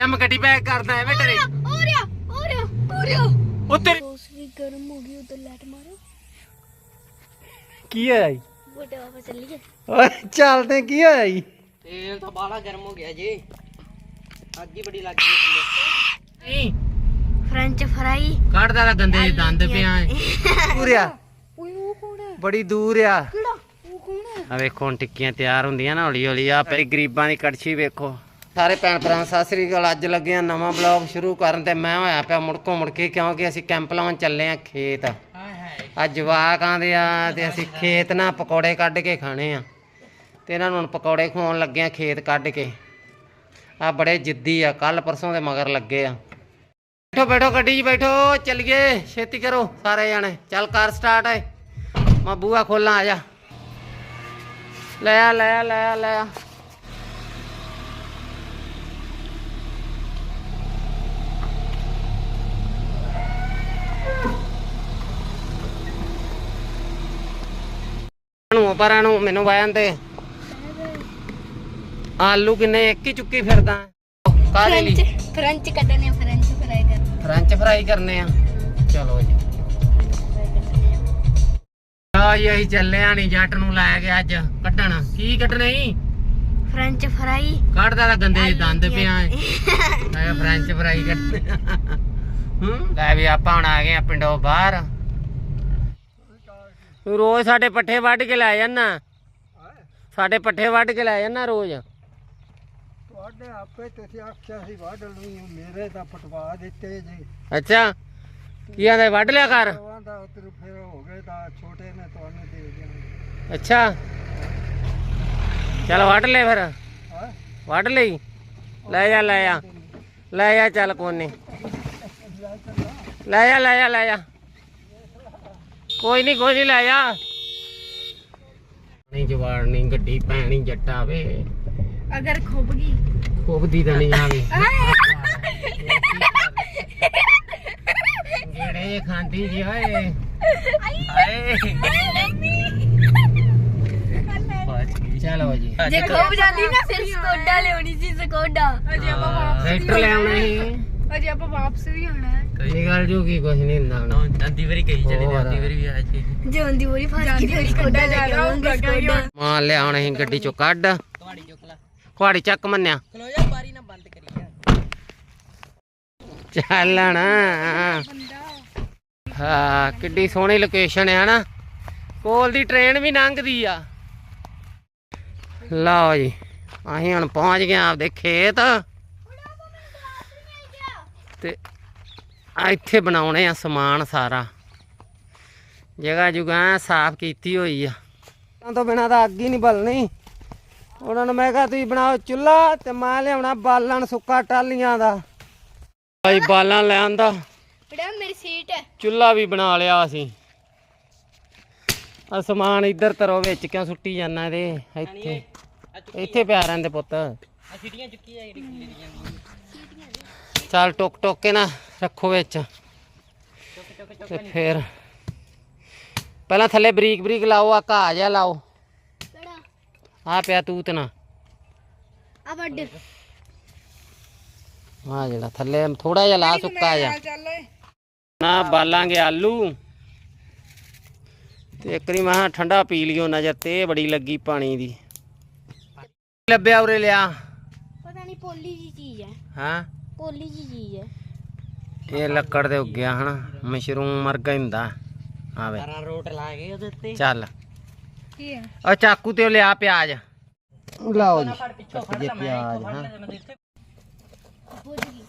ਮੈਂ ਗੱਡੀ ਪੈਕ ਕਰਦਾ ਐਵੇਂ ਤੇਰੇ। ਹੋ ਰਿਹਾ ਹੋ ਰਿਹਾ ਹੋ ਰਿਹਾ ਉਹ ਤੇਰੀ ਬੋਸ ਵੀ ਗਰਮ ਹੋ ਗਈ ਉਧਰ ਲੈਟ ਮਾਰੋ। ਕੀ ਹੋਇਆ ਜੀ? ਬੋਟੇ ਵਾਪਸ ਚੱਲੀਏ। ਓਏ ਚੱਲਦੇ ਕੀ ਹੋਇਆ ਜੀ? ਤੇਲ ਤਾਂ ਬਾਲਾ ਗਰਮ ਹੋ ਗਿਆ ਜੀ। ਅੱਗ ਹੀ ਬੜੀ ਲੱਗ ਗਈ ਥੱਲੇ। ਨਹੀਂ। ਫ੍ਰੈਂਚ ਫਰਾਈ ਕੱਢਦਾ ਤਾਂ ਗੰਦੇ ਜਿਹੇ ਦੰਦ ਪਿਆ ਦੂਰ ਆ। ਓਏ ਉਹ ਕੌਣ ਹੈ? ਬੜੀ ਦੂਰ ਆ। ਕਿਹੜਾ? ਉਹ ਕੌਣ ਹੈ? ਆ ਵੇਖੋ ਹੁਣ ਟਿੱਕੀਆਂ ਤਿਆਰ ਹੁੰਦੀਆਂ ਨਾ ਹੌਲੀ ਹੌਲੀ ਆ ਪਈ ਗਰੀਬਾਂ ਦੀ ਕੜਛੀ ਵੇਖੋ। ਸਾਰੇ ਭੈਣ ਭਰਾ ਸਤਿ ਸ੍ਰੀ ਅਕਾਲ। ਅੱਜ ਲੱਗੇ ਆ ਨਵਾਂ ਬਲੌਗ ਸ਼ੁਰੂ ਕਰਨ ਤੇ ਮੈਂ ਹੋਇਆ ਪਿਆ ਮੁੜਕੋ ਮੁੜ ਕੇ ਕਿਉਂਕਿ ਅਸੀਂ ਕੈਂਪ ਲਾਉਣ ਚੱਲੇ ਆ ਖੇਤ। ਅੱਜ ਜਵਾਕ ਆਂਦੇ ਆ ਤੇ ਅਸੀਂ ਖੇਤ ਨਾਲ ਪਕੌੜੇ ਕੱਢ ਕੇ ਖਾਣੇ ਆ। ਤੇ ਇਹਨਾਂ ਨੂੰ ਹੁਣ ਪਕੌੜੇ ਖਵਾਉਣ ਲੱਗੇ ਆ ਖੇਤ ਕੱਢ ਕੇ। ਆ ਬੜੇ ਜਿੱਦੀ ਆ ਕੱਲ ਪਰਸੋਂ ਦੇ ਮਗਰ ਲੱਗੇ ਆ। ਬੈਠੋ ਬੈਠੋ ਗੱਡੀ 'ਚ ਬੈਠੋ ਚੱਲੀਏ ਛੇਤੀ ਕਰੋ ਸਾਰੇ ਜਾਣੇ। ਚੱਲ ਕਾਰ ਸਟਾਰਟ ਹੈ ਮੈਂ ਬੂਆ ਖੋਲਾਂ ਆ ਜਾ। ਲੈ ਆ ਲੈ ਆ ਲੈ ਆ ਲੈ ਆ। ਨੂੰ ਪਰਾਂ ਨੂੰ ਮੈਨੂੰ ਵਾyan ਤੇ ਆਲੂ ਕਿੰਨੇ ਇੱਕ ਹੀ ਚੁੱਕੀ ਫਿਰਦਾ। ਕਾਹਦੇ ਲਈ? ਫ੍ਰੈਂਚ ਕੱਟਣੇ ਫ੍ਰੈਂਚ ਫਰਾਈ ਕਰ ਫ੍ਰੈਂਚ ਫਰਾਈ ਕਰਨੇ ਆ। ਚਲੋ ਜੀ। ਆ ਜੀ ਅਸੀਂ ਚੱਲੇ ਆ ਨਹੀਂ ਜੱਟ ਨੂੰ ਲੈ ਕੇ ਅੱਜ ਕੱਢਣ। ਕੀ ਕੱਢਣਾ ਈ ਫ੍ਰੈਂਚ ਫਰਾਈ ਕੱਢਦਾ ਤਾਂ ਗੰਦੇ ਜਿਹੇ ਦੰਦ ਪਿਆ ਏ। ਮੈਂ ਫ੍ਰੈਂਚ ਫਰਾਈ ਕਰਨੇ ਹੂੰ? ਲੈ ਵੀ ਆਪਾਂ ਹੁਣ ਆ ਗਏ ਆ ਪਿੰਡੋਂ ਬਾਹਰ। ਤੂੰ ਰੋਜ਼ ਸਾਡੇ ਪੱਠੇ ਵੱਢ ਕੇ ਲੈ ਜਾਨਾ। ਸਾਡੇ ਪੱਠੇ ਵੱਢ ਕੇ ਲੈ ਜਾਨਾ ਰੋਜ਼। ਤੁਹਾਡੇ ਆਪੇ ਤੁਸੀਂ ਆਖਿਆ ਸੀ ਵੱਢ ਲਈ ਮੇਰੇ ਤਾਂ ਪਟਵਾ ਦਿੱਤੇ ਜੀ। ਅੱਛਾ ਕੀ ਆਂਦੇ ਵੱਢ ਲਿਆ ਕਰ ਦਾ ਉਤਰ ਫਿਰ ਹੋ ਗਏ ਤਾਂ ਛੋਟੇ ਨੇ ਤੁਹਾਨੂੰ ਦੇ ਦੇਣਾ। ਅੱਛਾ ਚਲ ਵੱਢ ਲੈ ਫਿਰ। ਵੱਢ ਲਈ। ਲੈ ਜਾ ਲੈ ਜਾ। ਲੈ ਜਾ ਚੱਲ ਕੋਨੇ। ਲੈ ਜਾ ਲੈ ਜਾ ਲੈ ਜਾ। ਕੋਈ ਨਹੀਂ ਕੋਈ ਨਹੀਂ ਲੈ ਜਾ। ਨਹੀਂ ਜਵਾੜ ਨਹੀਂ ਗੱਡੀ ਪੈਣੀ ਜੱਟਾ ਵੇ। ਅਗਰ ਖੁੱਬ ਗਈ। ਖੋਬਦੀ ਤਾਂ ਨਹੀਂ ਆਵੇ। ਗੇੜੇ ਖਾਂਦੀ ਜੀ ਓਏ ਹਾਏ ਚਲੋ ਜੀ। ਜੇ ਖੁੱਬ ਜਾਂਦੀ ਨਾ ਫਿਰ ਸਕੋਡਾ ਲਿਆਉਣੀ ਸੀ ਸਕੋਡਾ। ਟਰੈਕਟਰ ਲੈ ਆਉਣਾ ਸੀ। ਅਜੇ ਆਪਾਂ ਵਾਪਸ ਵੀ ਆਉਣਾ ਹੈ। ਨਿਕਲ ਜੂਗੀ ਕੁਝ ਨਹੀਂ ਹੁੰਦਾ ਹੁਣ। ਅੱਧੀ ਵਾਰੀ ਕਹੀ ਚੱਲੀ ਤੇ ਅੱਧੀ ਵਾਰੀ ਵੀ ਆ ਜੀ। ਜਾਂਦੀ ਵਾਰੀ ਫਸ ਗਈ ਫਿਰ ਸਕੋਡਾ ਲੈ ਕੇ ਆਉਂਗੇ ਸਕੋਡਾ ਮਾਂ ਲਿਆਉਣਾ ਸੀ ਗੱਡੀ ਚੋਂ ਕੱਢ। ਤੁਹਾਡੀ ਚੁੱਕ ਲਾ। ਕੁਹਾੜੀ ਚੱਕ ਮੰਨਿਆ। ਖਲੋ ਜਾ ਬਾਰੀ ਨਾ ਬੰਦ ਕਰੀ ਯਾਰ ਚੱਲਣ ਹਾਂ ਕਿੱਡੀ ਸੋਹਣੀ ਲੋਕੇਸ਼ਨ ਹੈ ਨਾ ਕੋਲ ਦੀ ਟ੍ਰੇਨ ਵੀ ਲੰਘਦੀ ਆ। ਲਓ ਜੀ ਅਸੀਂ ਹੁਣ ਪਹੁੰਚ ਗਏ ਆਪਦੇ ਖੇਤ। ਤੇ ਆ ਇੱਥੇ ਬਣਾਉਣੇ ਆ ਸਮਾਨ ਸਾਰਾ। ਜਗ੍ਹਾ ਜੁਗਾ ਸਾਫ਼ ਕੀਤੀ ਹੋਈ ਆ। ਤਾਂ ਤੋਂ ਬਿਨਾ ਤਾਂ ਅੱਗ ਹੀ ਨਹੀਂ ਬਲਣੀ। ਉਹਨਾਂ ਨੂੰ ਮੈਂ ਕਿਹਾ ਤੁਸੀਂ ਬਣਾਓ ਚੁੱਲ੍ਹਾ ਤੇ ਮੈਂ ਲਿਆਉਣਾ ਬਾਲਣ ਸੁੱਕਾ ਟਾਲੀਆਂ ਦਾ। ਭਾਈ ਬਾਲਾਂ ਲੈ ਆਂਦਾ ਬੜਾ ਮੇਰੀ ਸੀਟ ਹੈ। ਚੁੱਲ੍ਹਾ ਵੀ ਬਣਾ ਲਿਆ ਅਸੀਂ। ਆ ਸਮਾਨ ਇੱਧਰ ਤਰੋ ਵਿੱਚ ਕਿਉਂ ਸੁੱਟੀ ਜਾਂਦਾ ਇਹਦੇ? ਇੱਥੇ। ਇੱਥੇ ਪਿਆ ਰਹਿੰਦੇ ਪੁੱਤ। ਆ ਛਿਟੀਆਂ ਚੁੱਕੀ ਆ ਜਿਹੜੀ ਖੁੱਲੀ ਦੀਆਂ ਚੱਲ ਟੁਕ ਟੁਕ ਕੇ ਨਾ ਰੱਖੋ ਵਿੱਚ। ਤੇ ਫਿਰ ਪਹਿਲਾਂ ਥੱਲੇ ਬਰੀਕ ਬਰੀਕ ਲਾਓ ਆ ਘਾਹ ਜਿਹਾ ਲਾਓ। ਆ ਪਿਆ ਤੂਤ ਨਾ। ਆ ਵੱਡ ਆ ਜਿਹੜਾ ਥੱਲੇ ਥੋੜਾ ਜਿਹਾ ਲਾ ਸੁੱਕਾ ਜਿਹਾ। ਨਾ ਬਾਲਾਂਗੇ ਆਲੂ। ਤੇ ਇੱਕ ਵਾਰੀ ਮੈਂ ਠੰਡਾ ਪੀ ਲਿਓ ਨਜ਼ਰ ਤੇ ਬੜੀ ਲੱਗੀ ਪਾਣੀ ਦੀ। ਲੱਭਿਆ ਉਰੇ ਲਿਆ। ਪਤਾ ਨਹੀਂ ਪੋਲੀ ਜੀ ਚੀਜ਼ ਹੈ। ਹਾਂ? ਪੋਲੀ ਜੀ ਚੀਜ਼ ਹੈ। ਇਹ ਲੱਕੜ ਦੇ ਉੱਗਿਆ ਹਨਾ ਮਸ਼ਰੂਮ ਵਰਗਾ ਹੁੰਦਾ ਆਵੇ। ਤਾਰਾਂ ਰੋਟ ਲਾ ਕੇ ਉਹਦੇ ਉੱਤੇ। ਚੱਲ। ਕੀ ਹੈ? ਆ ਚਾਕੂ ਤੇ ਉਹ ਲਿਆ ਪਿਆਜ਼। ਲਓ ਜੀ। ਪਿਆਜ਼ ਹਾਂ। ਬੁੱਝ ਗਈ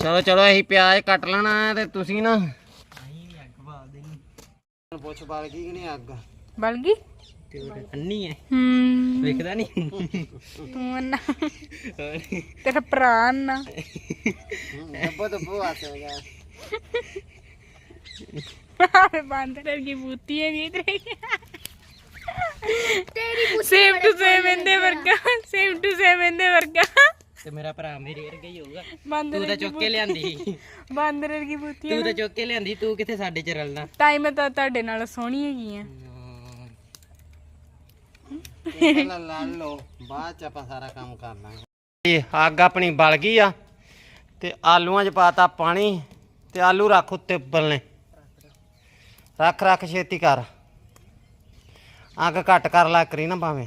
ਚਲੋ ਚਲੋ ਅਸੀਂ ਪਿਆਜ਼ ਕੱਟ ਲੈਣਾ ਹੈ ਤੇ ਤੁਸੀਂ ਨਾ। ਪੁੱਛ ਬਾਲ ਗਈ ਕਿ ਨਹੀਂ ਅੱਗ? ਬਲ ਗਈ? ਤੇ ਉਹ ਅੰਨੀ ਹੈ। ਹੂੰ। ਵੇਖਦਾ ਨਹੀਂ। ਤੂੰ ਨਾ ਤੇਰਾ ਭਰਾ ਨਾ ਦੱਬੋ ਦੱਬੋ ਆਸ ਹੋ ਗਿਆ। ਬਾਂਦਰ ਕੀ ਬੂਤੀ ਹੈ ਨਹੀਂ ਤੇਰੀ ਤੇਰੀ ਸੇਮ ਟੂ ਸੇਮ ਇਹਦੇ ਵਰਗਾ ਸੇਮ ਟੂ ਸੇਮ ਇਹਦੇ ਵਰਗਾ। ਤੇ ਮੇਰਾ ਭਰਾ ਮੇਰੇ ਵਰਗਾ ਹੀ ਹੋਊਗਾ। ਬਾਂਦਰ ਤੂੰ ਤਾਂ ਚੁੱਕ ਕੇ ਲਿਆਂਦੀ। ਬਾਂਦਰ ਵਰਗੀ ਬੂਤੀ ਤੂੰ ਤਾਂ ਚੁੱਕ ਕੇ ਲਿਆਂਦੀ ਤੂੰ ਕਿੱਥੇ ਸਾਡੇ ਚ ਰਲਣਾ? ਤਾਂ ਮੈਂ ਤਾਂ ਤੁਹਾਡੇ ਨਾਲ ਸੋਹਣੀ ਹੈਗੀ ਆ। ਪਹਿਲਾਂ ਲੜ ਲਓ ਬਾਅਦ ਚ ਆਪਾਂ ਸਾਰਾ ਕੰਮ ਕਰ ਲਾਂਗੇ। ਇਹ ਅੱਗ ਆਪਣੀ ਬਲ ਗਈ ਆ ਤੇ ਆਲੂਆਂ 'ਚ ਪਾਤਾ ਪਾਣੀ ਤੇ ਆਲੂ ਰੱਖ ਉੱਤੇ ਉਬਲਣੇ ਰੱਖ ਰੱਖ ਛੇਤੀ ਕਰ। ਅੱਗ ਘੱਟ ਕਰ ਲਾ ਕਰੀ ਨਾ ਭਾਵੇਂ।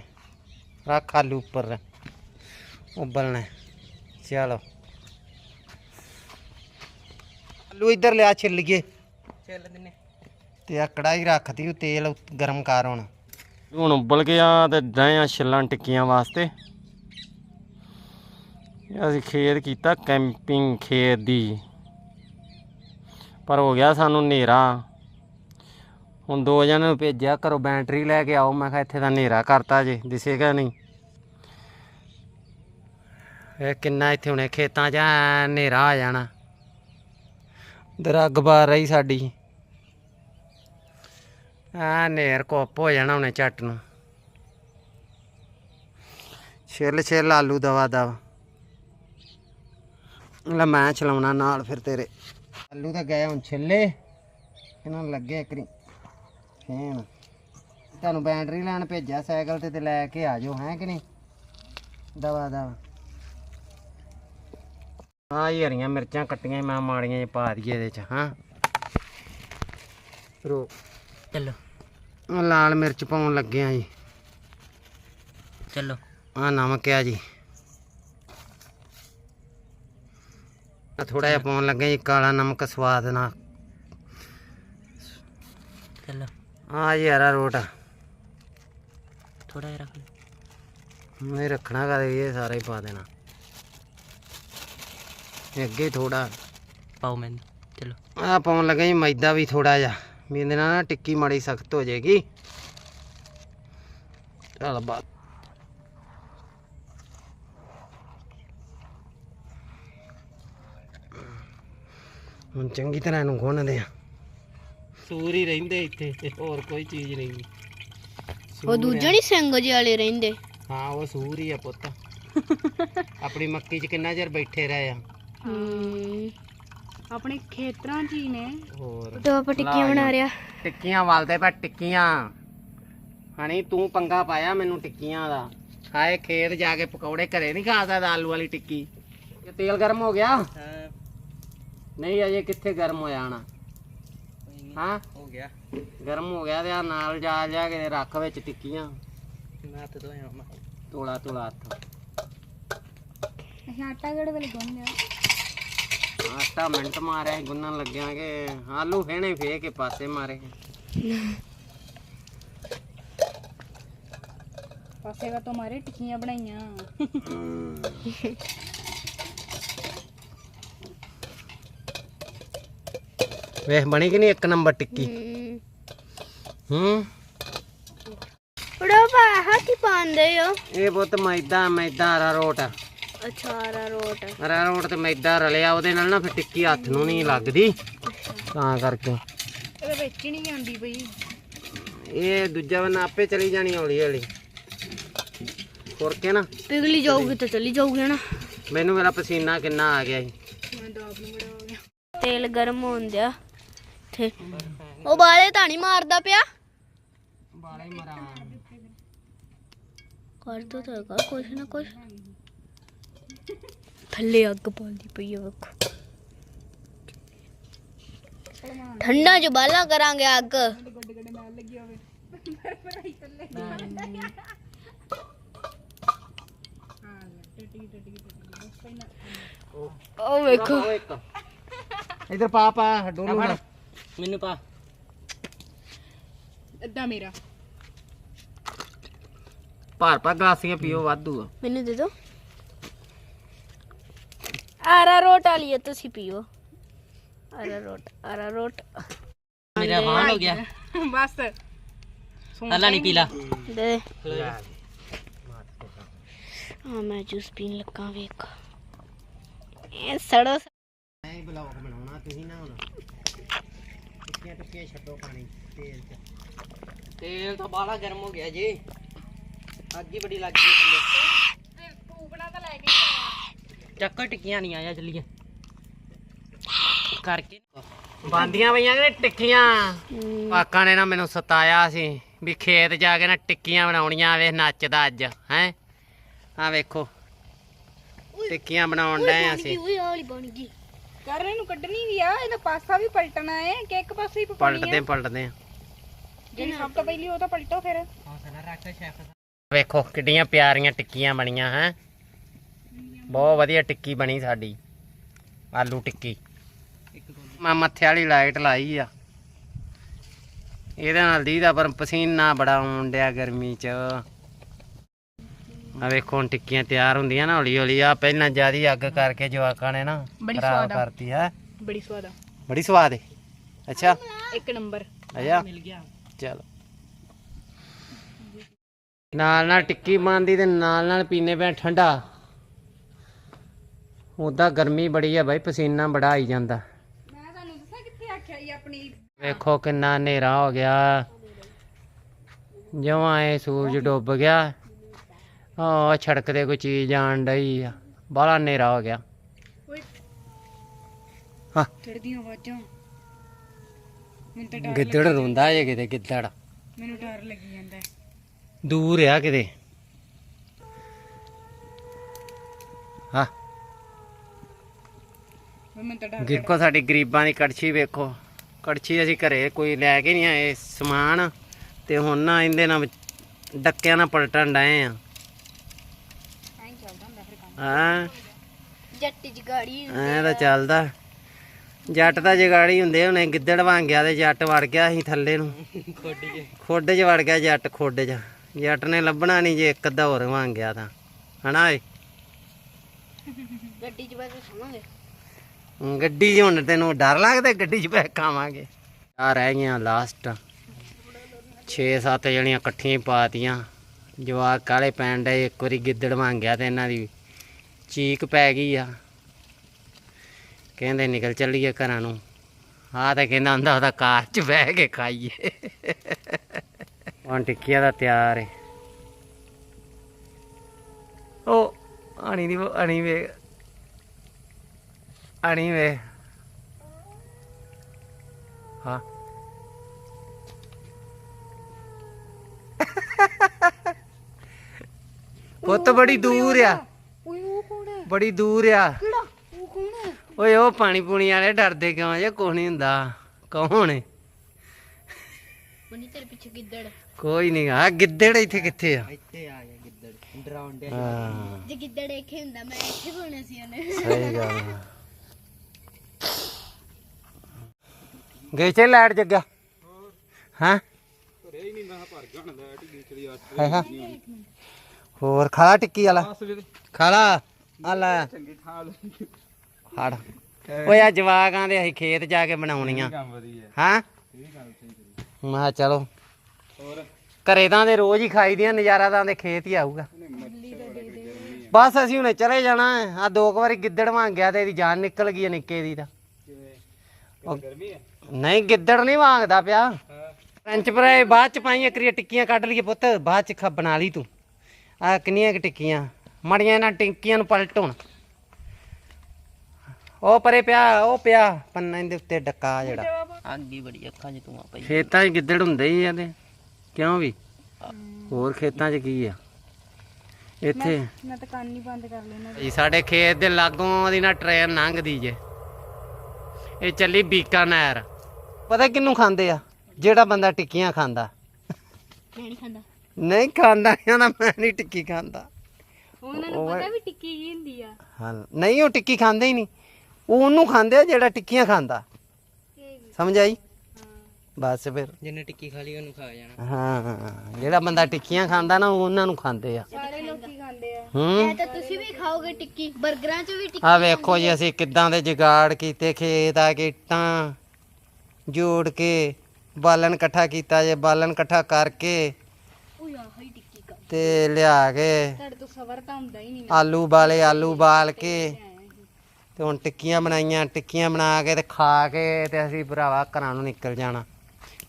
ਰੱਖ ਆਲੂ ਉੱਪਰ। ਉਬਲਣੇ ਚਲੋ। ਆਲੂ ਇੱਧਰ ਲਿਆ ਛਿੱਲੀਏ ਚੱਲ ਦਿਨੇ। ਤੇ ਆ ਕੜਾਈ ਰੱਖਦੀ ਉਹ ਤੇਲ ਗਰਮ ਕਰ ਹੁਣ। ਹੁਣ ਉਬਲ ਗਿਆ ਤੇ ਡਏ ਆ ਛਿੱਲਾਂ ਟਿੱਕੀਆਂ ਵਾਸਤੇ। ਇਹ ਅਸੀਂ ਖੇਤ ਕੀਤਾ ਕੈਂਪਿੰਗ ਖੇਤ ਦੀ। ਪਰ ਹੋ ਗਿਆ ਸਾਨੂੰ ਹਨੇਰਾ। ਹੁਣ ਦੋ ਜਣਿਆਂ ਨੂੰ ਭੇਜਿਆ ਘਰੋਂ ਬੈਟਰੀ ਲੈ ਕੇ ਆਓ। ਮੈਂ ਕਿਹਾ ਇੱਥੇ ਤਾਂ ਹਨੇਰਾ ਕਰਤਾ ਜੇ ਦਿਸੇਗਾ ਨਹੀਂ? ਇਹ ਕਿੰਨਾ ਇੱਥੇ ਹੁਣੇ ਖੇਤਾਂ 'ਚ ਐਂ ਹਨੇਰਾ ਆ ਜਾਣਾ। ਦਰੱਗ ਬਾਰ ਰਹੀ ਸਾਡੀ। ਆ ਨੇਰ ਕੋਪ ਹੋ ਜਾਣਾ ਹੁਣੇ ਝੱਟ ਨੂੰ। ਛਿੱਲ ਛਿੱਲ ਆਲੂ ਦਵਾ ਦਵਾ। ਲੈ ਮੈਂ ਚਲਾਉਣਾ ਨਾਲ ਫਿਰ ਤੇਰੇ। ਆਲੂ ਤਾਂ ਗਏ ਹੁਣ ਛਿੱਲੇ। ਇਹਨਾਂ ਨੂੰ ਲੱਗੇ ਕਰੀ ਫੇਨ ਤੁਹਾਨੂੰ ਬੈਟਰੀ ਲੈਣ ਭੇਜਿਆ, ਸਾਈਕਲ ਤੇ ਤੇ ਲੈ ਕੇ ਆ ਜਾਓ, ਹੈ ਕਿ ਨਹੀਂ? ਦਵਾ ਦਵਾ। ਆ ਇਹ ਹਰੀਆਂ ਮਿਰਚਾਂ ਕੱਟੀਆਂ ਮੈਂ ਮਾੜੀਆਂ ਜਿਹਾ ਪਾ ਦਈਏ ਇਹਦੇ ਚ ਹਾਂ। ਰੋ। ਚੱਲੋ। ਲਾਲ ਮਿਰਚ ਪਾਉਣ ਲੱਗੇ ਆ ਜੀ। ਚੱਲੋ। ਆ ਨਮਕ ਆ ਜੀ। ਆ ਥੋੜਾ ਜਿਹਾ ਪਾਉਣ ਲੱਗੇ ਜੀ ਕਾਲਾ ਨਮਕ ਸਵਾਦ ਨਾਲ। ਚੱਲੋ। ਆ ਜੀ ਹਰਾ ਰੋਟ ਥੋੜਾ ਜਿਹਾ ਰੱਖ ਲੈ। ਨਹੀਂ ਰੱਖਣਾ ਕਰ ਇਹ ਸਾਰਾ ਹੀ ਪਾ ਦੇਣਾ। ਇਹ ਅੱਗੇ ਥੋੜਾ ਪਾਓ ਮੈਨੂੰ ਚਲੋ। ਆ ਪਾਉਣ ਲੱਗੇ ਜੀ ਮੈਦਾ ਵੀ ਥੋੜਾ ਜਿਹਾ। ਵੀ ਇਹਦੇ ਨਾਲ ਨਾ ਟਿੱਕੀ ਮਾੜੀ ਸਖਤ ਹੋ ਜਾਏਗੀ। ਚੱਲ ਬਾਤ ਹੁਣ ਚੰਗੀ ਤਰ੍ਹਾਂ ਇਹਨੂੰ ਗੁੰਨਦੇ ਆ ਸੂਰ ਹੀ ਰਹਿੰਦੇ ਇੱਥੇ ਤੇ ਹੋਰ ਕੋਈ ਚੀਜ਼ ਨਹੀਂ। ਉਹ ਦੂਜੇ ਨਹੀਂ ਸਿੰਘ ਜਿਹੇ ਵਾਲੇ ਰਹਿੰਦੇ। ਹਾਂ ਉਹ ਸੂਰ ਹੀ ਆ ਪੁੱਤ। ਆਪਣੀ ਮੱਕੀ 'ਚ ਕਿੰਨਾ ਚਿਰ ਬੈਠੇ ਰਹੇ ਆ? ਹੂੰ। ਆਪਣੇ ਖੇਤਰਾਂ 'ਚ ਹੀ ਨੇ। ਹੋਰ। ਤੇ ਆਪਾਂ ਟਿੱਕੀਆਂ ਬਣਾ ਰਿਆ। ਟਿੱਕੀਆਂ ਵਾਲਦੇ ਪਾ ਟਿੱਕੀਆਂ। ਹਣੀ ਤੂੰ ਪੰਗਾ ਪਾਇਆ ਮੈਨੂੰ ਟਿੱਕੀਆਂ ਦਾ। ਹਾਏ ਖੇਤ ਜਾ ਕੇ ਪਕੌੜੇ ਘਰੇ ਨਹੀਂ ਖਾ ਸਕਦਾ ਆਲੂ ਵਾਲੀ ਟਿੱਕੀ। ਇਹ ਤੇਲ ਗਰਮ ਹੋ ਗਿਆ? ਨਹੀਂ ਅਜੇ ਕਿੱਥੇ ਗਰਮ ਹੋ ਜਾਣਾ ਕੋਈ ਨਹੀਂ। ਹਾਂ? ਹੋ ਗਿਆ। ਗਰਮ ਹੋ ਗਿਆ ਤੇ ਆ ਨਾਲ ਜਾ ਜਾ ਕੇ ਰੱਖ ਵਿੱਚ ਟਿੱਕੀਆਂ। ਮੈਂ ਹੱਥ ਧੋਇਆ ਮਾ ਤੋਲਾ ਤੋਲਾ ਹੱਥ। ਅਸੀਂ ਆਟਾ ਕਿਹੜੇ ਵੇਲੇ ਗੁੰਨਦੇ ਆ ਆਟਾ ਮਿੰਟ ਮਾਰਿਆ ਸੀ ਗੁੰਨਣ ਲੱਗਿਆ ਕਿ ਆਲੂ ਫੇਣੇ ਫੇ ਕੇ ਪਾਸੇ ਮਾਰੇ। ਪਾਸੇ ਵਾ ਤੋਂ ਮਾਰੇ ਟਿੱਕੀਆਂ ਬਣਾਈਆਂ। ਵੇਖ ਬਣੀ ਕਿ ਨਹੀਂ ਇੱਕ ਨੰਬਰ ਟਿੱਕੀ? ਹੂੰ? ਉੜਾ ਪਾ ਹਾਥੀ ਪਾਉਂਦੇ ਹੋ। ਇਹ ਬਹੁਤ ਮੈਦਾ ਮੈਦਾ ਹਰਾ ਰੋਟ ਅੱਛਾ ਰਾ ਰੋਟ। ਹਰਾ ਰੋਟ ਤੇ ਮੈਦਾ ਰਲਿਆ ਉਹਦੇ ਨਾਲ ਨਾ ਫਿਰ ਟਿੱਕੀ ਹੱਥ ਨੂੰ ਨਹੀਂ ਲੱਗਦੀ। ਤਾਂ ਕਰਕੇ। ਇਹਦੇ ਵਿੱਚ ਨਹੀਂ ਜਾਂਦੀ ਪਈ। ਇਹ ਦੂਜਾ ਵਨ ਆਪੇ ਚਲੀ ਜਾਣੀ ਹੌਲੀ ਹੌਲੀ। ਖੁਰ ਕੇ ਨਾ? ਪਿਗਲੀ ਜਾਊਗੀ ਤਾਂ ਚਲੀ ਜਾਊਗੀ ਨਾ ਮੈਨੂੰ ਮੇਰਾ ਪਸੀਨਾ ਕਿੰਨਾ ਆ ਗਿਆ ਸੀ ਤੇਲ ਗਰਮ ਹੋਣ ਦਿਆ। ਤੇ ਉਹ ਬਾਲੇ ਤਾਂ ਨਹੀਂ ਮਾਰਦਾ ਪਿਆ। ਬਾਲੇ ਮਰਾਂ। ਕਰ ਦੋ ਤਾਂ ਕੁਛ ਨਾ ਕੁਛ। ਥੱਲੇ ਅੱਗ ਪਾਉਂਦੀ ਪਈ ਆ ਵੇਖੋ। ਠੰਡਾ ਚ ਬਾਲਾ ਕਰਾਂਗੇ ਅੱਗ। ਉਹ ਵੇਖੋ। ਉਹ ਇੱਕ ਇਧਰ ਪਾ ਪਾ ਡੋਲੂ ਨਾ ਮੈਨੂੰ ਪਾ। ਅੱਧਾ ਮੇਰਾ। ਭਾਰ ਪਾ ਗਲਾਸੀਆਂ ਪੀਓ ਵਾਧੂ ਆ। ਮੈਨੂੰ ਦੇ ਦਿਓ ਆਰਾ ਰੋਟ ਵਾਲੀ ਹੈ ਤੁਸੀਂ ਪੀਓ। ਆਰਾ ਰੋਟ ਆਰਾ ਰੋਟ। ਮੇਰਾ ਵਾਹਨ ਹੋ ਗਿਆ। ਬਸ। ਹਲਾ ਨਹੀਂ ਪੀਲਾ। ਦੇ। ਹਾਂ ਮੈਂ ਜੂਸ ਪੀਣ ਲੱਗਾ ਵੇਖ। ਇਹ ਸੜੋ ਮੈਂ ਹੀ ਬਲੌਗ ਬਣਾਉਣਾ ਤੁਸੀਂ ਨਾ ਹੁਣ ਟਿੱਕੀਆਂ ਟਿੱਕੀਆਂ ਛੱਡੋ ਪਾਣੀ ਤੇਲ ਚ। ਤੇਲ ਤਾਂ ਬਾਹਲਾ ਗਰਮ ਹੋ ਗਿਆ ਜੀ। ਅੱਗ ਹੀ ਬੜੀ ਲੱਗ ਗਈ ਥੱਲੇ। ਚੱਕਰ ਟਿੱਕੀਆਂ ਨਹੀਂ ਆਇਆ ਚੱਲੀਏ ਕਰਕੇ। ਬਾਂਦੀਆਂ ਪਈਆਂ ਕਿ ਟਿੱਕੀਆਂ? ਪਾਕਾਂ ਨੇ ਨਾ ਮੈਨੂੰ ਸਤਾਇਆ ਸੀ ਵੀ ਖੇਤ ਜਾ ਕੇ ਨਾ ਟਿੱਕੀਆਂ ਬਣਾਉਣੀਆਂ ਵੇ ਨੱਚਦਾ ਅੱਜ ਹੈ? ਆ ਵੇਖੋ ਟਿੱਕੀਆਂ ਬਣਾਉਣ ਡਏ ਅਸੀਂ। ਓਏ ਹੌਲੀ ਬਣ ਗਈ। ਕਰ ਇਹਨੂੰ ਕੱਢਣੀ ਵੀ ਆ ਇਹਦਾ ਪਾਸਾ ਵੀ ਪਲਟਣਾ ਹੈ ਕਿ ਇੱਕ ਪਾਸੇ ਹੀ ਪਲਟਦੇ ਪਲਟਦੇ ਆ। ਜਿਹੜੀ ਸਭ ਤੋਂ ਪਹਿਲੀ ਉਹ ਤਾਂ ਪਲਟੋ ਫਿਰ। ਵੇਖੋ ਕਿੱਡੀਆਂ ਪਿਆਰੀਆਂ ਟਿੱਕੀਆਂ ਬਣੀਆਂ ਹੈ? ਬਹੁਤ ਵਧੀਆ ਟਿੱਕੀ ਬਣੀ ਸਾਡੀ ਆਲੂ ਟਿੱਕੀ। ਮੈਂ ਮੱਥੇ ਵਾਲੀ ਲਾਈਟ ਲਾਈ ਆ। ਇਹਦੇ ਨਾਲ ਦੀਦਾ ਪਰ ਪਸੀਨਾ ਬੜਾ ਆਉਣ ਡਿਆ ਗਰਮੀ ਚ। ਆ ਵੇਖੋ ਹੁਣ ਟਿੱਕੀਆਂ ਤਿਆਰ ਹੁੰਦੀਆਂ ਨਾ ਹੌਲੀ ਹੌਲੀ ਆ ਪਹਿਲਾਂ ਜਿਆਦੀ ਅੱਗ ਕਰਕੇ ਜਵਾਕਾਂ ਨੇ ਨਾ ਬੜੀ ਸਵਾਦ। ਕਰਤੀ ਹੈ। ਬੜੀ ਸਵਾਦ ਆ। ਬੜੀ ਸਵਾਦ ਹੈ ਅੱਛਾ। ਇੱਕ ਨੰਬਰ। ਅੱਛਾ। ਮਿਲ ਗਿਆ। ਚਲੋ। ਨਾਲ ਨਾਲ ਟਿੱਕੀ ਬਣਦੀ ਤੇ ਨਾਲ ਨਾਲ ਪੀਨੇ ਪੈ ਠੰਡਾ। ਉਦਾਂ ਗਰਮੀ ਬੜੀ ਆ ਬਾਈ ਪਸੀਨਾ ਬੜਾ ਆਈ ਜਾਂਦਾ। ਮੈਂ ਤੁਹਾਨੂੰ ਦੱਸਾਂ ਕਿੱਥੇ ਆਖਿਆ ਸੀ ਆਪਣੀ ਵੇਖੋ ਕਿੰਨਾ ਹਨੇਰਾ ਹੋ ਗਿਆ। ਜਮਾਂ ਇਹ ਸੂਰਜ ਡੁੱਬ ਗਿਆ ਆ ਛੜਕ ਤੇ ਕੋਈ ਚੀਜ਼ ਆਣ ਡਈ ਆ। ਬਾਹਲਾ ਹਨੇਰਾ ਹੋ ਗਿਆ। ਹਾਂ। ਚੜਦੀਆਂ ਆਵਾਜ਼ਾਂ ਮੈਨੂੰ ਤਾਂ ਡਰ ਗਿੱਦੜ ਰੋਂਦਾ ਜੇ ਕਿਤੇ ਗਿੱਦੜ। ਮੈਨੂੰ ਡਰ ਲੱਗੀ ਜਾਂਦਾ। ਹੈ। ਦੂਰ ਆ ਕਿਤੇ ਹਾਂ ਓਏ ਮੈਨੂੰ ਤਾਂ ਡਰ ਦੇਖੋ ਸਾਡੀ ਗਰੀਬਾਂ ਦੀ ਕੜਛੀ ਵੇਖੋ। ਕੜਛੀ ਅਸੀਂ ਘਰੇ ਕੋਈ ਲੈ ਕੇ ਨਹੀਂ ਆਏ ਸਮਾਨ ਤੇ ਹੁਣ ਨਾ ਇਹਦੇ ਨਾਲ ਡੱਕਿਆਂ ਨਾਲ ਪਲਟਣ ਡਏ ਆ। ਹਾਂ ਜੱਟ ਚ ਗਾੜੀ ਐ ਤਾਂ ਚੱਲਦਾ। ਜੱਟ ਦਾ ਜਗਾੜੀ ਹੁੰਦੇ ਹੁਣੇ ਗਿੱਦੜ ਵਾਂ ਗਿਆ ਤੇ ਜੱਟ ਵੜ ਗਿਆ ਸੀ ਥੱਲੇ ਨੂੰ। ਖੋਡੀ 'ਚ ਵੜ ਗਿਆ ਜੱਟ ਖੋਡੇ 'ਚ। ਜੱਟ ਨੇ ਲੱਭਣਾ ਨਹੀਂ ਜੇ ਇੱਕ ਅੱਧਾ ਹੋਰ ਵਾਂ ਗਿਆ ਤਾਂ। ਹਨਾ ਏ ਗੱਡੀ ਚ ਬੈਠ ਕੇ ਸੁਣਾਂਗੇ? ਗੱਡੀ 'ਚ ਹੁਣ ਤੈਨੂੰ ਡਰ ਲੱਗਦਾ ਗੱਡੀ 'ਚ ਬੈ ਖਾਵਾਂਗੇ ਆ ਰਹਿ ਗਈਆਂ ਲਾਸਟ 6-7 ਜਣੀਆਂ ਇਕੱਠੀਆਂ ਪਾਤੀਆਂ। ਜਵਾਕ ਕਾਲੇ ਪੈਣ ਡੇ ਇੱਕ ਵਾਰੀ ਗਿੱਦੜ ਮੰਗਿਆ ਤੇ ਇਹਨਾਂ ਦੀ ਚੀਕ ਪੈ ਗਈ ਆ। ਕਹਿੰਦੇ ਨਿਕਲ ਚੱਲੀਏ ਘਰਾਂ ਨੂੰ। ਆ ਤਾਂ ਕਹਿੰਦਾ ਹੁੰਦਾ ਉਹਦਾ ਕਾਰ 'ਚ ਬਹਿ ਕੇ ਖਾਈਏ। ਹੁਣ ਟਿੱਕੀਆਂ ਦਾ ਤਿਆਰ ਏ। ਉਹ ਆਣੀ ਦੀ ਆਣੀ ਵੇ ਵੇ ਹਾਂ ਪੁੱਤ ਬੜੀ ਦੂਰ ਆ। ਓਏ ਉਹ ਕੌਣ ਹੈ ਬੜੀ ਦੂਰ ਆ। ਕਿਹੜਾ? ਉਹ ਕੌਣ ਹੈ ਓਏ ਉਹ ਪਾਣੀ ਪੂਣੀ ਵਾਲੇ ਡਰਦੇ ਕਿਉਂ ਜੇ ਕੁਛ ਨਹੀਂ ਹੁੰਦਾ ਕੌਣ ਏ? ਮਨੀ ਤੇਰੇ ਪਿੱਛੇ ਗਿੱਦੜ। ਕੋਈ ਨਹੀਂ ਆ ਗਿੱਦੜ ਇੱਥੇ ਕਿੱਥੇ ਆ? ਇੱਥੇ ਆ ਗਿਆ ਗਿੱਦੜ। ਡਰਾਉਣ ਡਿਆ ਹਾਂ। ਜੇ ਗਿੱਦੜ ਇੱਥੇ ਹੁੰਦਾ ਮੈਂ ਇੱਥੇ ਹੋਣਾ ਸੀ ਉਹਨੇ। ਸਹੀ ਗੱਲ ਆ। ਗਏ ਚੇ ਲਾਈਟ ਜੱਗਾ ਹਾਂ? ਹੈ ਹਾਂ ਹੋਰ ਖਾਲਾ ਟਿੱਕੀ ਵਾਲਾ? ਖਾਲਾ ਆ ਲੈ। ਹੜ। ਓਏ ਆ ਜਵਾਕਾਂ ਦੇ ਅਸੀਂ ਖੇਤ ਜਾ ਕੇ ਬਣਾਉਣੀਆਂ। ਹਾਂ? ਮੈਂ ਚਲੋ। ਘਰੇ ਤਾਂ ਦੇ ਰੋਜ਼ ਹੀ ਖਾਈਦੀਆਂ ਨਜ਼ਾਰਾ ਤਾਂ ਦੇ ਖੇਤ ਹੀ ਆਊਗਾ। ਬਸ ਅਸੀਂ ਹੁਣੇ ਚਲੇ ਜਾਣਾ ਆ ਦੋ ਕੁ ਵਾਰੀ ਗਿੱਦੜ ਵਾਂਗ ਗਿਆ ਤੇ ਇਹਦੀ ਜਾਨ ਨਿਕਲ ਗਈ ਨਿੱਕੇ ਦੀ ਤਾਂ। ਉਹ- ਨਹੀਂ ਗਿੱਦੜ ਨਹੀਂ ਵਾਂਗਦਾ ਪਿਆ। ਫ੍ਰੈਂਚ ਫਰਾਈ ਬਾਅਦ ਚ ਪਾਈਆਂ ਕਰੀਏ ਟਿੱਕੀਆਂ ਕੱਢ ਲਈਏ ਪੁੱਤ ਬਾਅਦ ਚ ਖਾ ਬਣਾ ਲਈ ਤੂੰ। ਆ ਕਿੰਨੀਆਂ ਕਿ ਟਿੱਕੀਆਂ? ਮੜੀਆਂ ਇਹਨਾਂ ਟਿੱਕੀਆਂ ਨੂੰ ਪਲਟ ਹੁਣ। ਉਹ ਪਰੇ ਪਿਆ ਉਹ ਪਿਆ ਪੰਨਾਂ ਦੇ ਉੱਤੇ ਡੱਕਾ ਜਿਹੜਾ। ਅੱਗ ਬੜੀ ਅੱਖਾਂ 'ਚ ਧੂਆਂ ਪਈ। ਖੇਤਾਂ 'ਚ ਗਿੱਦੜ ਹੁੰਦੇ ਹੀ ਆ ਤੇ ਕਿਉਂ ਵੀ? ਹੋਰ ਖੇਤਾਂ 'ਚ ਕੀ ਆ? ਇੱਥੇ ਮੈਂ ਤਾਂ ਕੰਨ ਹੀ ਬੰਦ ਕਰ ਲੈਣਾ ਜੀ ਸਾਡੇ ਖੇਤ ਦੇ ਲਾਗੋਂ ਦੀ ਨਾ ਟ੍ਰੇਨ ਲੰਘਦੀ ਜੇ। ਇਹ ਚੱਲੀ ਬੀਕਾਨੇਰ। ਪਤਾ ਕਿਹਨੂੰ ਖਾਂਦੇ ਆ? ਜਿਹੜਾ ਬੰਦਾ ਟਿੱਕੀਆਂ ਖਾਂਦਾ। ਮੈਂ ਨਹੀਂ ਖਾਂਦਾ। ਨਹੀਂ ਖਾਂਦਾ ਮੈਂ ਨਹੀਂ ਟਿੱਕੀ ਖਾਂਦਾ। ਉਹਨਾਂ ਨੂੰ ਪਤਾ ਵੀ ਟਿੱਕੀ ਕੀ ਹੁੰਦੀ ਆ। ਹਾਂ ਨਹੀਂ ਉਹ ਟਿੱਕੀ ਖਾਂਦੇ ਹੀ ਨਹੀਂ। ਉਹ ਉਹਨੂੰ ਖਾਂਦੇ ਆ ਜਿਹੜਾ ਟਿੱਕੀਆਂ ਖਾਂਦਾ। ਸਮਝ ਆਈ? ਬਸ ਫਿਰ। ਜਿੰਨੇ ਟਿੱਕੀ ਖਾ ਲਈ ਉਹਨੂੰ ਖਾ ਜਾਣਾ। ਹਾਂ ਜਿਹੜਾ ਬੰਦਾ ਟਿੱਕੀਆਂ ਖਾਂਦਾ ਨਾ ਉਹ ਉਹਨਾਂ ਨੂੰ ਖਾਂਦੇ ਆ। ਸਾਰੇ ਲੋਕੀ ਖਾਂਦੇ ਆ। ਹੂੰ। ਤਾਂ ਤੁਸੀਂ ਵੀ ਖਾਓਗੇ ਟਿੱਕੀ 버ਗਰਾਂ 'ਚ ਵੀ ਟਿੱਕੀ ਆ ਵੇਖੋ ਜੀ ਅਸੀਂ ਕਿੱਦਾਂ ਦੇ ਜੁਗਾੜ ਕੀਤੇ ਖੇਤ ਆ ਕੇ ਇੱਟਾਂ ਜੋੜ ਕੇ ਬਾਲਣ ਇਕੱਠਾ ਕੀਤਾ ਜੇ ਬਾਲਣ ਇਕੱਠਾ ਕਰਕੇ ਓਏ ਆਹ ਹੀ ਟਿੱਕੀ ਕਾ ਤੇ ਲਿਆ ਕੇ ਤੁਹਾਡੇ ਤੋਂ ਸਬਰ ਤਾਂ ਹੁੰਦਾ ਹੀ ਨਹੀਂ। ਆਲੂ ਬਾਲੇ ਆਲੂ ਬਾਲ ਕੇ ਤੇ ਹੁਣ ਟਿੱਕੀਆਂ ਬਣਾਈਆਂ ਟਿੱਕੀਆਂ ਬਣਾ ਕੇ ਤੇ ਖਾ ਕੇ ਤੇ ਅਸੀਂ ਭਰਾਵਾ ਘਰਾਂ ਨੂੰ ਨਿਕਲ ਜਾਣਾ।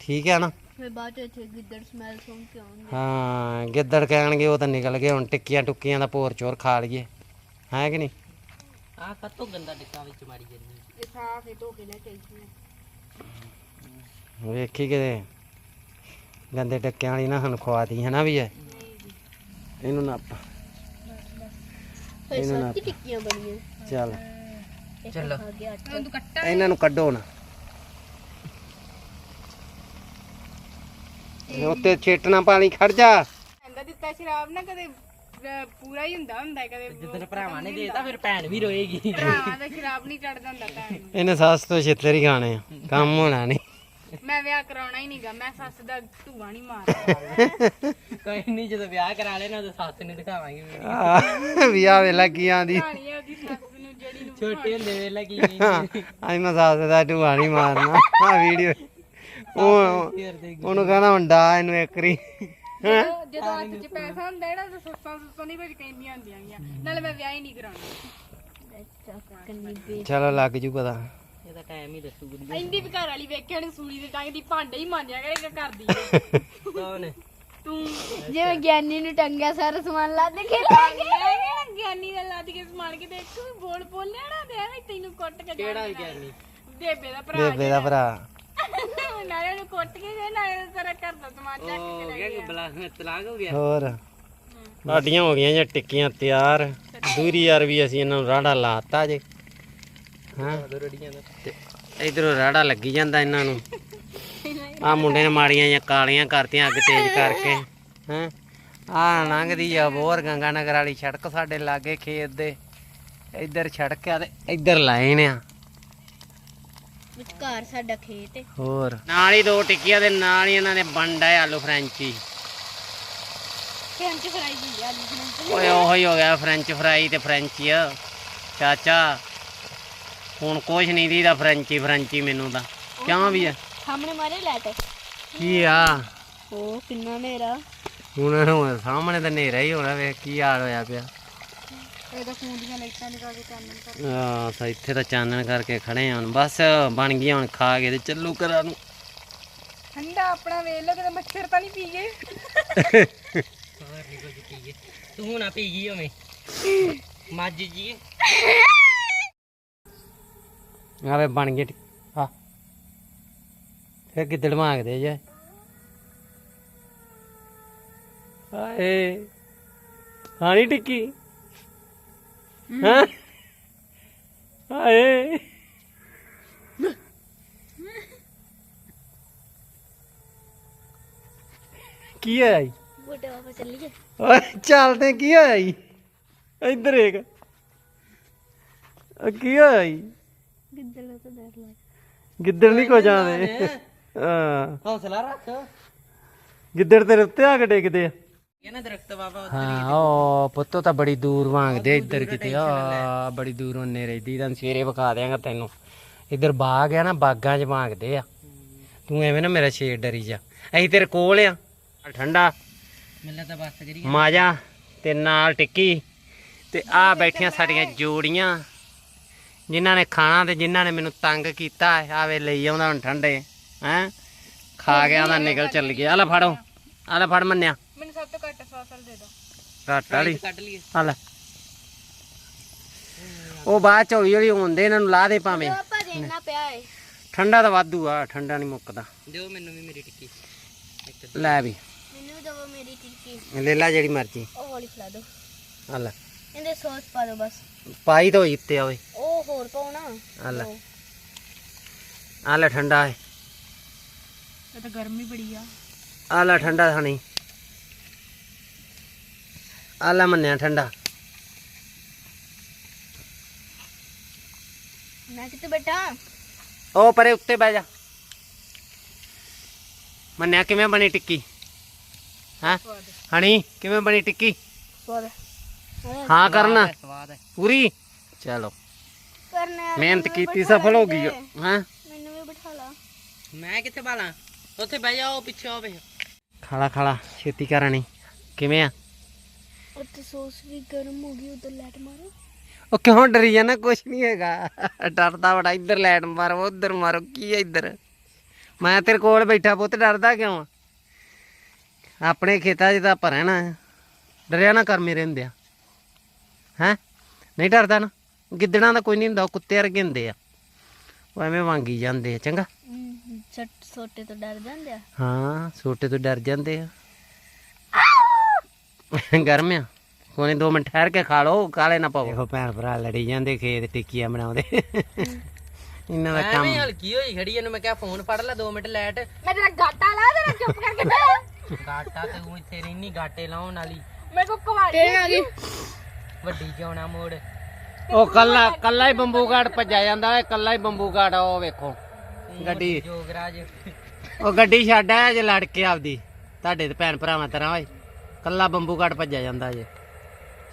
ਠੀਕ ਹੈ ਨਾ? ਫਿਰ ਬਾਅਦ ਚ ਇੱਥੇ ਗਿੱਦੜ ਸਮੈਲ ਸੁਣ ਕੇ ਆਉਂਗੇ ਹਾਂ ਗਿੱਦੜ ਕਹਿਣਗੇ ਉਹ ਤਾਂ ਨਿਕਲ ਗਏ ਹੁਣ ਟਿੱਕੀਆਂ ਟੁੱਕੀਆਂ ਦਾ ਭੋਰ ਚੋਰ ਖਾ ਲਈਏ। ਹੈ ਕਿ ਨਹੀਂ? ਆ ਕਤੋਂ ਗੰਦਾ ਟਿੱਕਾ ਵਿੱਚ ਮਾਰੀ ਜਾਂਦੀ ਇਹ ਸਾਫ਼ ਹੈ ਧੋ ਕੇ ਲੈ ਕੇ ਆਈ ਸੀ ਮੈਂ। ਵੇਖੀ ਕਿਤੇ। ਗੰਦੇ ਟੱਕਿਆਂ ਵਾਲੀ ਨਾ ਸਾਨੂੰ ਖਵਾਤੀ ਹੈ ਨਾ ਵੀ ਹੈ ਇਹਨੂੰ ਨਾ ਇਹਨਾਂ ਸੱਤੀ ਟਿੱਕੀਆਂ ਬਣੀਆਂ। ਚੱਲ। ਚਲੋ। ਇਹਨਾਂ ਨੂੰ। ਕੱਢੋ ਨਾ। ਇਹ ਉੱਤੇ ਛੇਟਣਾ ਪਾਣੀ ਖੜ ਜਾ। ਕਹਿੰਦਾ ਦਿੱਤਾ ਸ਼ਰਾਬ ਨਾ ਕਦੇ ਪੂਰਾ ਹੀ ਹੁੰਦਾ ਹੁੰਦਾ ਹੈ, ਕਦੇ ਜਿੱਦਣ ਭਰਾਵਾਂ ਨੇ ਦੇਤਾ ਫਿਰ ਭੈਣ ਵੀ ਰੋਏਗੀ। ਭਰਾਵਾਂ ਦਾ ਸ਼ਰਾਬ ਨਹੀਂ ਚੜਦਾ ਹੁੰਦਾ ਭੈਣ ਨੂੰ। ਇਹਨੇ ਸੱਸ ਤੋਂ ਛਿੱਤਰ ਹੀ ਖਾਣੇ ਆ। ਕੰਮ ਹੋਣਾ ਨਹੀਂ। ਮੈਂ ਵਿਆਹ ਕਰਾਉਣਾ ਹੀ ਨਹੀਂਗਾ ਮੈਂ ਸੱਸ ਦਾ ਧੂਆ ਨਹੀਂ ਮਾਰਦਾ ਕੋਈ ਨਹੀਂ ਜਦੋਂ ਵਿਆਹ ਕਰਾ ਲੈਣਾ ਤਾਂ ਸੱਸ ਨੂੰ ਦਿਖਾਵਾਂਗੇ ਵੀਡੀਓ। ਆਹ, ਵਿਆਹ ਵੇਲਾ ਕੀ ਆਂਦੀ। ਕਹਾਣੀ ਹੈ ਉਹਦੀ ਸੱਸ ਨੂੰ ਜਿਹੜੀ ਨੂੰ ਛੋਟੇ ਹੁੰਦੇ ਵੇਲੇ ਕੀ ਅੱਜ ਮੈਂ ਸੱਸ ਦਾ ਢੂਆ ਨਹੀਂ ਮਾਰਨਾ। ਆ ਵੀਡੀਓ। ਉਹ ਕਰਦੇ ਉਹਨੂੰ ਕਹਿੰਦਾ ਹੁੰਦਾ ਇਹਨੂੰ ਇੱਕ ਰੀ ਜਦੋਂ ਜਦੋਂ ਹੱਥ 'ਚ ਪੈਸਾ ਹੁੰਦਾ ਹੈ ਨਾ ਤਾਂ ਸੱਸਾਂ ਸੁੱਸਾਂ ਨਹੀਂ ਕੁਝ ਕਹਿੰਦੀਆਂ ਹੁੰਦੀਆਂ ਗੀਆਂ। ਨਾਲੇ ਮੈਂ ਵਿਆਹ ਹੀ ਨਹੀਂ ਕਰਾਉਣਾ। ਚਲੋ ਲੱਗ ਜੂ ਪਤਾ। ਇਹਦਾ ਟਾਈਮ ਹੀ ਦੱਸੂਗੀ ਇੰਦੀ ਵੀ ਘਰ ਵਾਲੀ ਵੇਖਿਆ ਨਹੀਂ ਸੂਲੀ ਦੇ ਟੰਗ ਦੀ ਭਾਂਡੇ ਹੀ ਮਾਂਜਿਆ ਕਰੇਗਾ ਕਰਦੀ ਕੌਣ? ਤੂੰ। ਜਿਵੇਂ ਗਿਆਨੀ ਨੂੰ ਟੰਗਿਆ ਸਾਰਾ ਸਮਾਨ ਲੱਦ ਕੇ ਲੈ ਗਿਆ। ਗਿਆਨੀ ਦਾ ਲੱਦ ਕੇ ਸਮਾਨ ਕੇ ਦੇਖ ਵੀ ਬੋਲ ਬੋਲਿਆ ਨਾ ਤੇ ਐਵੇਂ ਤੈਨੂੰ ਕੁੱਟ ਕੇ ਕਿਹੜਾ ਗਿਆਨੀ? ਬੇਬੇ ਦਾ ਭਰਾ ਬੇਬੇ ਦਾ ਭਰਾ। ਨਾਲੇ ਉਹਨੂੰ ਕੁੱਟ ਕੇ ਗਏ ਨਾਲੇ ਤੇਰਾ ਘਰ ਦਾ ਸਮਾਨ ਚੱਕ ਉਹ ਹੋ ਗਿਆ ਕਿ ਬਲਾ ਤਲਾਕ ਹੋ ਗਿਆ। ਹੋਰ? ਸਾਡੀਆਂ ਹੋ ਗਈਆਂ ਜੇ ਟਿੱਕੀਆਂ ਤਿਆਰ। ਦੂਰੀ ਯਾਰ ਵੀ ਅਸੀਂ ਇਹਨਾਂ ਨੂੰ ਰਾੜਾ ਲਾਤਾ ਜੇ। ਹਾਂ। ਤੇ ਇਧਰੋਂ ਰਾੜਾ ਲੱਗੀ ਜਾਂਦਾ ਇਹਨਾਂ ਨੂੰ। ਆ ਮੁੰਡੇ ਨੇ ਮਾੜੀਆਂ ਜਾਂ ਕਾਲੀਆਂ ਕਰਤੀਆਂ ਅੱਗ ਤੇਜ਼ ਕਰਕੇ। ਹਾਂ? ਆ ਲੰਘਦੀ ਆ ਬੋਰ ਗੰਗਾ ਨਗਰ ਵਾਲੀ ਸੜਕ ਸਾਡੇ ਲਾਗੇ ਖੇਤ ਦੇ। ਇੱਧਰ ਸੜਕ ਆ ਤੇ ਇੱਧਰ ਲਾਈਨ ਆ। ਵਿਚਕਾਰ ਸਾਡਾ ਖੇਤ ਹੈ ਹੋਰ। ਨਾਲ ਹੀ ਦੋ ਟਿੱਕੀਆਂ ਦੇ ਨਾਲ ਹੀ ਇਹਨਾਂ ਨੇ ਬੰਡਾ ਆਲੂ ਫਰੈਂਚੀ। ਫ੍ਰੈਂਚ ਫਰਾਈ ਦੀ ਆਲੂ ਫ੍ਰੈਂਚ। ਓਏ ਉਹੋ ਹੀ ਹੋ ਗਿਆ ਫ੍ਰੈਂਚ ਫਰਾਈ ਤੇ ਫ੍ਰੈਂਚੀ ਆ। ਚਾਚਾ। ਹੁਣ ਕੁਛ ਨਹੀਂ ਦੀਦਾ ਫ੍ਰੈਂਚੀ ਫ੍ਰੈਂਚੀ ਮੈਨੂੰ ਤਾਂ। ਕਿਉਂ ਵੀ ਆ? ਸਾਹਮਣੇ ਮਾਰੇ ਲੈਟ ਕੀ ਆ? ਉਹ ਕਿੰਨਾ ਨੇਰਾ ਹੁਣ ਹੁਣ ਸਾਹਮਣੇ ਤਾਂ ਹਨੇਰਾ ਹੀ ਹੋਣਾ ਵੇਖ ਕੀ ਹਾਲ ਹੋਇਆ ਪਿਆ। ਇਹਦਾ ਫੋਨ ਦੀਆਂ ਲਾਈਟਾਂ ਨਿਕਾ ਕੇ ਚਾਨਣ ਕਰ ਆ ਸਾ ਇੱਥੇ ਤਾਂ ਚਾਨਣ ਕਰਕੇ ਖੜੇ ਹਾਂ ਬਸ ਬਣ ਗਈਆਂ ਹੁਣ ਖਾ ਕੇ ਤੇ ਚੱਲੂ ਘਰਾਂ ਨੂੰ। ਠੰਡਾ ਆਪਣਾ ਵੇਖ ਲੋ ਕਿਤੇ ਮੱਛਰ ਤਾਂ ਨਹੀਂ ਪੀ ਗਏ ਹੋਰ ਨਹੀਂ ਕੁਝ ਪੀਏ। ਤੂੰ ਨਾ ਪੀ ਗਈ ਹੋਵੇਂ ਮੱਝ ਜੀ। ਆਵੇ ਬਣ ਟੀ- ਆ। ਫੇਰ ਕਿੱਦੜ ਮੰਗਦੇ ਜੇ? ਹਾਏ। ਖਾਣੀ ਟਿੱਕੀ? ਹਾਂ। ਹਾਏ। ਕੀ ਹੈ ਜੀ? ਬੁੱਢਾ ਬਾਬਾ ਚੱਲੀਏ। ਓਏ ਚੱਲਦੇ ਕੀ ਹੋਇਆ ਜੀ? ਇੱਧਰ ਇੱਕ ਕੀ ਹੋਇਆ ਜੀ? ਗਿੱਦੜ ਦਾ ਤਾਂ ਡਰ ਲੱਗ ਗਿੱਦੜ ਨਹੀਂ ਕੋ ਜਾਂਦੇ ਹਾਂ। ਹੌਸਲਾ ਰੱਖ। ਗਿੱਦੜ ਤੇਰੇ ਉੱਤੇ ਆ ਕੇ ਡਿੱਗਦੇ ਆ। ਇਹ ਨਾ ਦਰਖਤ ਬਾਬਾ ਹਾਂ ਉਹ ਪੁੱਤੋ ਤਾਂ ਬੜੀ ਦੂਰ ਵਾਂਗਦੇ ਇੱਧਰ ਕਿਤੇ। ਆ ਬੜੀ ਦੂਰ ਉਹਨੇ ਰਹਿਦੀ ਤਾਂ ਸਵੇਰੇ ਵਿਖਾ ਦਿਆਂਗਾ ਤੈਨੂੰ। ਇੱਧਰ ਬਾਗ ਆ ਨਾ ਬਾਗਾਂ 'ਚ ਵਾਂਗਦੇ ਆ। ਤੂੰ ਐਵੇਂ ਨਾ ਮੇਰਾ ਸ਼ੇਰ ਡਰੀ ਜਾ। ਅਸੀਂ ਤੇਰੇ ਕੋਲ ਆ। ਠੰਡਾ। ਮਿਲਣਾ ਤਾਂ ਬਸ ਕਰੀ ਮਾਜਾ ਤੇ ਨਾਲ ਟਿੱਕੀ। ਤੇ ਆ ਬੈਠੀਆਂ ਸਾਡੀਆਂ ਜੋੜੀਆਂ। ਜਿਨ੍ਹਾਂ ਨੇ ਖਾਣਾ ਤੇ ਜਿਨ੍ਹਾਂ ਨੇ ਮੈਨੂੰ ਤੰਗ ਕੀਤਾ ਆਵੇ ਲਈ ਆਉਂਦਾ ਹੁਣ ਠੰਡੇ ਹੈ? ਖਾ ਗਿਆ ਦਾ ਨਿਕਲ ਚੱਲ ਗਿਆ। ਆ ਲੈ ਫੜੋ ਆ ਲੈ ਫੜ ਮੰਨਿਆ। ਮੈਨੂੰ ਸਭ ਤੋਂ ਘੱਟ ਸੌਸਲ ਦੇ ਦੋ ਘੱਟ ਵਾਲੀ। ਕੱਢ ਲਈਏ। ਆ ਲੈ। ਉਹ ਬਾਅਦ ਚ ਹੌਲੀ ਹੌਲੀ ਹੁੰਦੇ ਇਹਨਾਂ ਨੂੰ ਲਾ ਦੇ ਭਾਵੇਂ। ਪਾਪਾ ਦੇਣਾ ਪਿਆ ਏ। ਠੰਡਾ ਤਾਂ ਵਾਧੂ ਆ ਠੰਡਾ ਨਹੀਂ ਮੁੱਕਦਾ। ਦਿਓ ਮੈਨੂੰ ਵੀ ਮੇਰੀ ਟਿੱਕੀ। ਇੱਕ ਲੈ ਵੀ। ਮੈਨੂੰ ਵੀ ਦਵੋ ਮੇਰੀ ਟਿੱਕੀ। ਲੈ ਲੈ ਜਿਹੜੀ ਮਰਜ਼ੀ। ਉਹ ਹੌਲੀ ਖਿਲਾ ਦਿਓ। ਆ ਲੈ। ਇਹਦੇ ਸੌਸ ਪਾ ਦਿਓ ਬਸ। ਪਾਈ ਤਾਂ ਹੋਈ ਉੱਤੇ ਓਏ। ਉਹ ਹੋਰ ਨਾ ਆ ਲੈ। ਆ ਲੈ ਠੰਡਾ ਹੈ ਇਹ ਤਾਂ ਗਰਮੀ ਬੜੀ ਆ। ਆ ਲੈ ਠੰਡਾ ਥਾਣੀ ਆ ਲੈ ਮੰਨਿਆ ਠੰਡਾ। ਮੈਂ ਕਿਤੇ ਬੈਠਾ? ਉਹ ਪਰੇ ਉੱਤੇ ਬਹਿ ਜਾ। ਮੰਨਿਆ ਕਿਵੇਂ ਬਣੀ ਟਿੱਕੀ? ਹਾਂ? ਹਣੀ ਕਿਵੇਂ ਬਣੀ ਟਿੱਕੀ? ਸਵਾਦ। ਹਾਂ ਕਰਨਾ। ਸਵਾਦ ਹੈ ਪੂਰੀ? ਚਲੋ। ਕਰਨਾ ਮਿਹਨਤ ਕੀਤੀ ਸਫਲ ਹੋ ਗਈ ਹਾਂ? ਮੈਨੂੰ ਵੀ ਬਿਠਾ ਲਾ। ਮੈਂ ਕਿੱਥੇ ਬਾਲਾਂ? ਉੱਥੇ ਬਹਿ ਜਾਓ ਪਿੱਛੇ ਹੋਵੇ ਖਾਲਾ ਖਾਲਾ ਛੇਤੀ ਕਰਾਣੀ ਕਿਵੇਂ ਆ? ਉੱਤੇ ਸੌਸ ਵੀ ਗਰਮ ਹੋ ਗਈ ਉਧਰ ਲੈਟ ਮਾਰੋ। ਉਹ ਕਿਉਂ ਡਰੀ ਜਾਣਾ ਕੁਛ ਨਹੀਂ ਹੈਗਾ। ਡਰਦਾ ਬੜਾ ਇੱਧਰ ਲੈਟ ਮਾਰੋ ਉਧਰ ਮਾਰੋ ਕੀ ਹੈ ਇੱਧਰ? ਮੈਂ ਤੇਰੇ ਕੋਲ ਬੈਠਾ ਪੁੱਤ ਡਰਦਾ ਕਿਉਂ? ਆਪਣੇ ਖੇਤਾਂ 'ਚ ਤਾਂ ਭਰਣਾ ਡਰਿਆ ਨਾ ਕਰ ਮੇਰੇ ਹੁੰਦਿਆ। ਹੈ? ਨਹੀਂ ਡਰਦਾ ਨਾ। ਗਿੱਦੜਾਂ ਦਾ ਕੋਈ ਨਹੀਂ ਹੁੰਦਾ ਉਹ ਕੁੱਤੇ ਵਰਗੇ ਹੁੰਦੇ ਆ। ਉਹ ਐਵੇਂ ਵਾਂਗੀ ਜਾਂਦੇ ਆ ਚੰਗਾ? ਛੱਟ ਛੋਟੇ ਤੋਂ ਡਰ ਜਾਂਦੇ ਆ? ਹਾਂ ਛੋਟੇ ਤੋਂ ਡਰ ਜਾਂਦੇ ਆ। ਗਰਮ ਆ। ਕੋਨੇ 2 ਮਿੰਟ ਠਹਿਰ ਕੇ ਖਾ ਲਓ ਕਾਲੇ ਨਾ ਪਾਓ। ਦੇਖੋ ਭੈਣ ਭਰਾ ਲੜੀ ਜਾਂਦੇ ਖੇਤ ਟਿੱਕੀਆਂ ਬਣਾਉਂਦੇ। ਇਹਨਾਂ ਦਾ ਕੰਮ। ਐਵੇਂ ਹਲਕੀ ਹੋਈ ਖੜੀ ਇਹਨੂੰ ਮੈਂ ਕਿਹਾ ਫੋਨ ਫੜ ਲੈ 2 ਮਿੰਟ ਲੈਟ। ਮੈਂ ਤੇਰਾ ਗਾਟਾ ਲਾ ਤੇਰਾ ਚੁੱਪ ਕਰਕੇ ਬੈ ਗਾਟਾ ਤੇ ਉਹ ਇੱਥੇ ਰਹਿਨੀ ਗਾਟੇ ਲਾਉਣ ਵਾਲੀ। ਮੇਰੇ ਕੋ ਕੁਵਾੜੀ ਆ ਗਈ? ਵੱਡੀ ਜਾਉਣਾ ਮੋੜ। ਉਹ ਕੱਲਾ ਕੱਲਾ ਹੀ ਬੰਬੂ ਘਾਟ ਭੱਜਿਆ ਜਾਂਦਾ ਹੈ ਕੱਲਾ ਹੀ ਬੰਬੂ ਘਾਟ ਉਹ ਵੇਖੋ। ਗੱਡੀ। ਜੋਗਰਾਜ। ਉਹ ਗੱਡੀ ਛੱਡ ਆਇਆ ਜੇ ਲੜ ਕੇ ਆਪਦੀ ਤੁਹਾਡੇ ਤੇ ਭੈਣ ਭਰਾਵਾਂ ਤਰ੍ਹਾਂ ਓਏ। ਕੱਲਾ ਬੰਬੂ ਘਾਟ ਭੱਜਿਆ ਜਾਂਦਾ ਜੇ।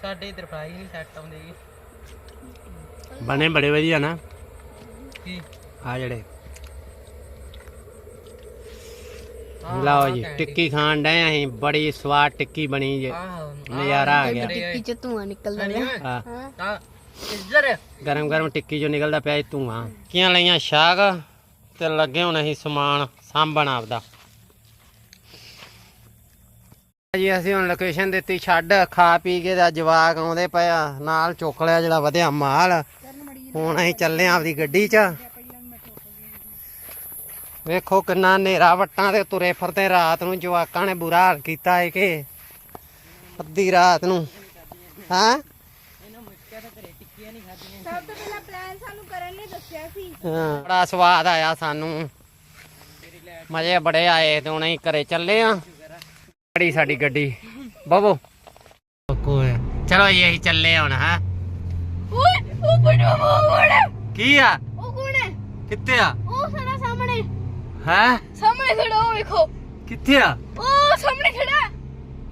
ਸਾਡੇ ਇਧਰ ਫਰਾਈ ਨਹੀਂ ਸੈੱਟ ਆਉਂਦੇ। ਜੀ ਬਣੇ ਬੜੇ ਵਧੀਆ ਨਾ। ਕੀ? ਆ ਜਿਹੜੇ ਲਓ ਜੀ ਟਿੱਕੀ ਖਾਣ ਡਏ ਅਸੀਂ ਬੜੀ ਸਵਾਦ ਟਿੱਕੀ ਬਣੀ ਜੇ। ਨਜ਼ਾਰਾ ਆ ਗਿਆ। ਟਿੱਕੀ ਚ ਧੂਆਂ ਨਿਕਲਦਾ ਰਿਹਾ ਹਾਂ। ਹਾਂ ਇੱਧਰ। ਗਰਮ ਗਰਮ ਟਿੱਕੀ ਚੋਂ ਨਿਕਲਦਾ ਪਿਆ ਧੂਆਂ। ਕੀਆਂ ਲਈਆਂ ਸ਼ਾਗ ਤੇ ਲੱਗੇ ਹੁਣ ਅਸੀਂ ਸਮਾਨ ਸਾਂਭਣ ਆਪਦਾ। ਜੀ ਅਸੀਂ ਹੁਣ ਲੋਕੇਸ਼ਨ ਦਿੱਤੀ ਛੱਡ। ਖਾ ਪੀ ਕੇ ਦਾ ਜਵਾਕ ਆਉਂਦੇ ਪਿਆ ਨਾਲ ਚੁੱਕ ਲਿਆ ਜਿਹੜਾ ਵਧਿਆ ਮਾਲ। ਹੁਣ ਅਸੀਂ ਚੱਲੇ ਆਂ ਆਪਦੀ ਗੱਡੀ 'ਚ। ਵੇਖੋ ਕਿੰਨਾ ਹਨੇਰਾ ਵੱਟਾਂ ਤੇ ਤੁਰੇ ਫਿਰਦੇ ਰਾਤ ਨੂੰ ਜਵਾਕਾਂ ਨੇ ਬੁਰਾ ਹਾਲ ਕੀਤਾ ਹੈ ਕਿ ਅੱਧੀ ਰਾਤ ਨੂੰ ਹਾਂ? ਸਭ ਤੋਂ ਪਹਿਲਾਂ ਪਲਾਨ ਸਾਨੂੰ ਕਰਨ ਨੇ ਦੱਸਿਆ ਸੀ। ਹਾਂ, ਬੜਾ ਸਵਾਦ ਆਇਆ ਸਾਨੂੰ। ਮਜ਼ੇ ਬੜੇ ਆਏ ਤੇ ਹੁਣ ਅਸੀਂ ਘਰੇ ਚੱਲੇ ਆ। ਬੜੀ ਸਾਡੀ ਗੱਡੀ। ਬਬੋ। ਚਲੋ ਜੀ ਅਸੀਂ ਚੱਲੇ ਹੁਣ ਹਾਂ? ਓਏ ਉਹ ਬੜਾ ਬੜਾ ਕੀ ਆ? ਉਹ ਕੌਣ ਹੈ? ਕਿੱਥੇ ਆ? ਉਹ ਹੈ? ਸਾਹਮਣੇ ਖੜਾ ਉਹ ਵੇਖੋ। ਕਿੱਥੇ ਆ? ਉਹ ਸਾਹਮਣੇ ਖੜਾ।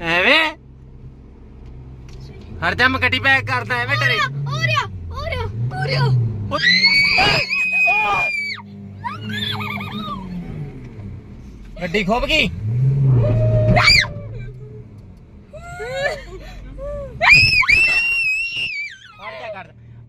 ਐਵੇਂ? ਹਰ ਦਮ ਗੱਡੀ ਪੈਕ ਕਰਦਾ ਐਵੇਂ ਤੇਰੇ। ਹੋ ਰਿਹਾ ਹੋ ਰਿਹਾ ਹੋ ਰਿਹਾ। ਗੱਡੀ ਖੋਬ ਗਈ?